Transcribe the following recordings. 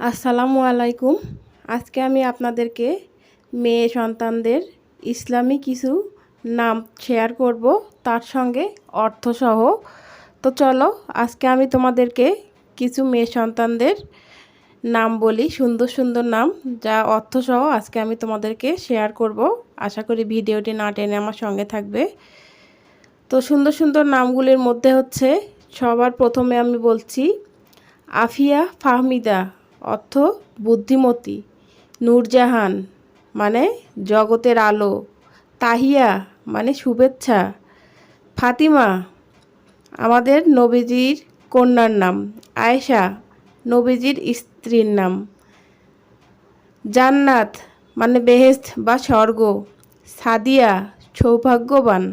আসসালামু আলাইকুম। আজকে আমি আপনাদেরকে মেয়ে সন্তানদের ইসলামী কিছু নাম শেয়ার করব, তার সঙ্গে অর্থসহ। তো চলো, আজকে আমি তোমাদেরকে কিছু মেয়ে সন্তানদের নাম বলি, সুন্দর সুন্দর নাম, যা অর্থসহ আজকে আমি তোমাদেরকে শেয়ার করব। আশা করি ভিডিওটি না টেনে আমার সঙ্গে থাকবে। তো সুন্দর সুন্দর নামগুলির মধ্যে হচ্ছে, সবার প্রথমে আমি বলছি, আফিয়া ফাহমিদা। অর্থ বুদ্ধিমতী। নূরজাহান মানে জগতের আলো। তাহিয়া মানে শুভেচ্ছা। ফাতিমা আমাদের নবীজির কন্যার নাম। আয়েশা নবীজির স্ত্রীর নাম। জান্নাত মানে বেহেস্ত বা স্বর্গ। সাদিয়া সৌভাগ্যবান।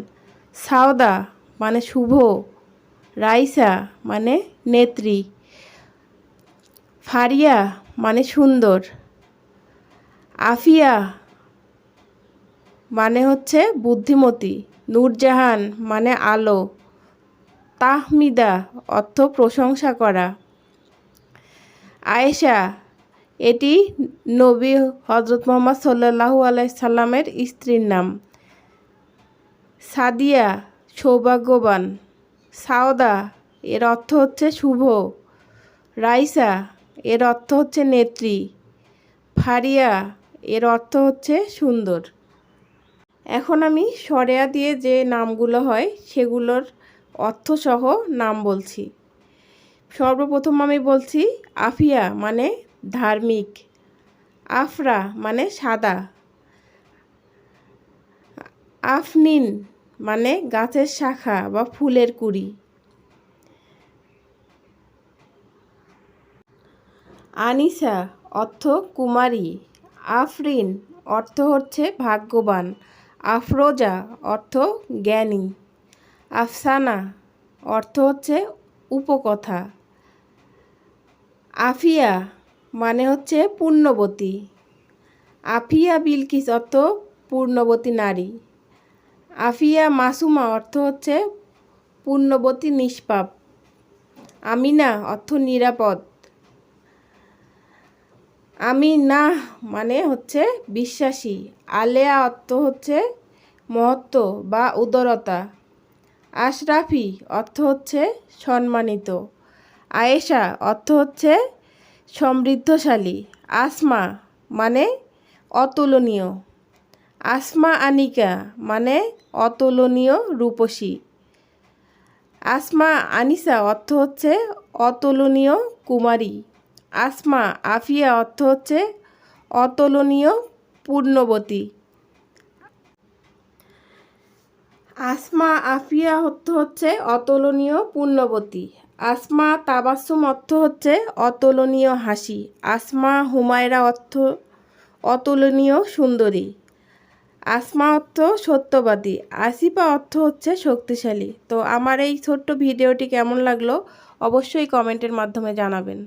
সাওদা মানে শুভ। রাইসা মানে নেত্রী। ফারিয়া মানে সুন্দর। আফিয়া মানে হচ্ছে বুদ্ধিমতী। নূরজাহান মানে আলো। তাহমিদা, অর্থ প্রশংসা করা। আয়েশা, এটি নবী হজরত মোহাম্মদ সাল্লাহু আলাইসাল্লামের স্ত্রীর নাম। সাদিয়া, সৌভাগ্যবান। সাওদা, এর অর্থ হচ্ছে শুভ। রাইসা এর অর্থ হচ্ছে নেত্রী। ফারিয়া, এর অর্থ হচ্ছে সুন্দর। এখন আমি সরেয়া দিয়ে যে নামগুলো হয়, সেগুলোর অর্থসহ নাম বলছি। সর্বপ্রথম আমি বলছি আফিয়া মানে ধার্মিক। আফরা মানে সাদা। আফনিন মানে গাছের শাখা বা ফুলের কুড়ি। আনিসা, অর্থ কুমারী। আফরিন, অর্থ হচ্ছে ভাগ্যবান। আফরোজা, অর্থ জ্ঞানী। আফসানা, অর্থ হচ্ছে উপকথা। আফিয়া মানে হচ্ছে পূর্ণবতী। আফিয়া বিলকিস অর্থ পূর্ণবতী নারী। আফিয়া মাসুমা অর্থ হচ্ছে পূর্ণবতী নিষ্পাপ। আমিনা, অর্থ নিরাপদ। আমি না মানে হচ্ছে বিশ্বাসী। আলেয়া অর্থ হচ্ছে মহত্ব বা উদরতা। আশরাফি অর্থ হচ্ছে সম্মানিত। আয়েশা অর্থ হচ্ছে সমৃদ্ধশালী। আসমা মানে অতুলনীয়। আসমা আনিকা মানে অতুলনীয় রূপসী। আসমা আনিসা অর্থ হচ্ছে অতুলনীয় কুমারী। আসমা, আফিয়া অর্থ হচ্ছে অতুলনীয় পূর্ণবতী। আসমা, আফিয়া অর্থ হচ্ছে অতুলনীয় পূর্ণবতী। আসমা তাবাসুম অর্থ হচ্ছে অতুলনীয় হাসি। আসমা, হুমায়রা অর্থ অতুলনীয় সুন্দরী। আসমা অর্থ সত্যবাদী। আসিফা অর্থ হচ্ছে শক্তিশালী। তো আমার এই ছোট্ট ভিডিওটি কেমন লাগল অবশ্যই কমেন্টের মাধ্যমে জানাবেন।